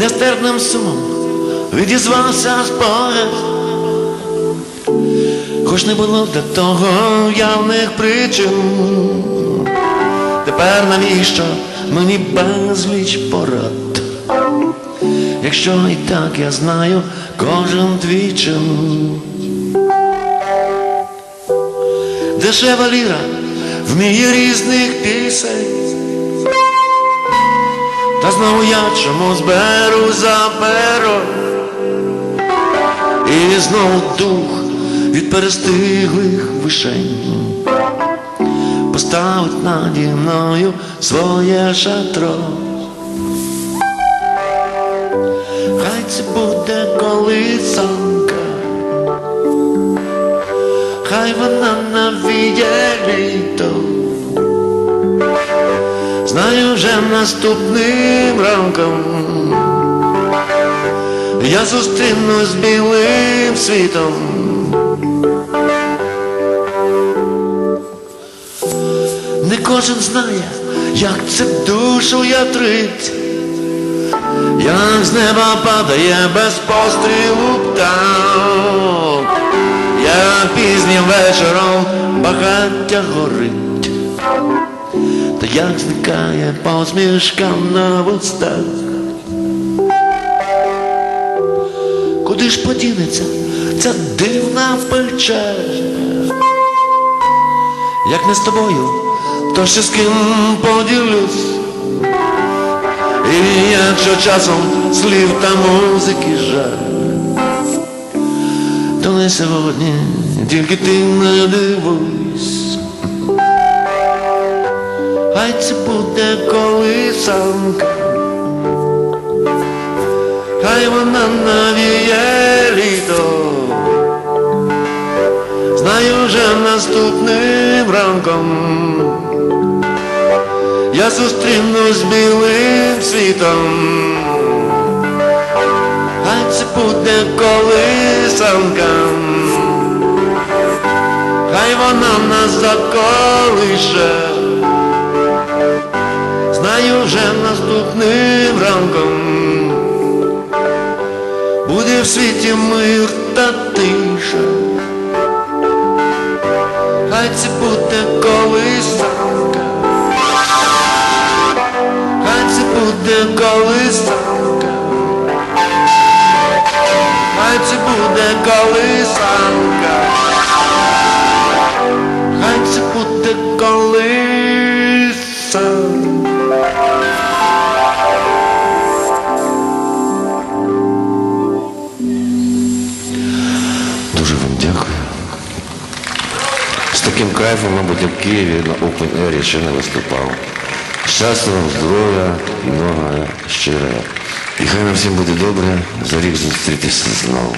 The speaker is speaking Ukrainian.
Нестерпним сумом відізвався спогад, хоч не було для того явних причин. Тепер навіщо мені безліч порад? Якщо і так я знаю кожен твій чин. Дешева ліра вміє різних пісень. Та знову я чомусь беру за перо? І знову дух від перестиглих вишень. Поставить наді мною своє шатро Хай вона навіє літо Знаю вже наступним ранком. Я зустрінусь з білим світом. Не кожен знає, як це душу ятрить, як з неба падає без пострілу птах, пізнім вечором багаття горить та як зникає посмішка на вустах. Куди ж подінеться ця дивна печера? Як не з тобою, то ще з ким поділюсь. І якщо часом слів та музики жаль, то не сьогодні, тільки ти не дивуйся. Хай це буде колисанка, хай вона навіє літо, знаю вже наступним ранком, я зустрінусь білим світом, буде колисанка, хай вона нас заколише. Знаю вже наступним ранком буде в світі мир та тиша. Хай це буде колисанка, хай це буде колисанка, буде колисанка, хай це буде колисанка. Дуже вам дякую. З таким кайфом, мабуть, в Києві на Open Air ще не виступав. Щастя вам, здоров'я і много щире. І хай нам всім буде добре, за рік зустрітися знову.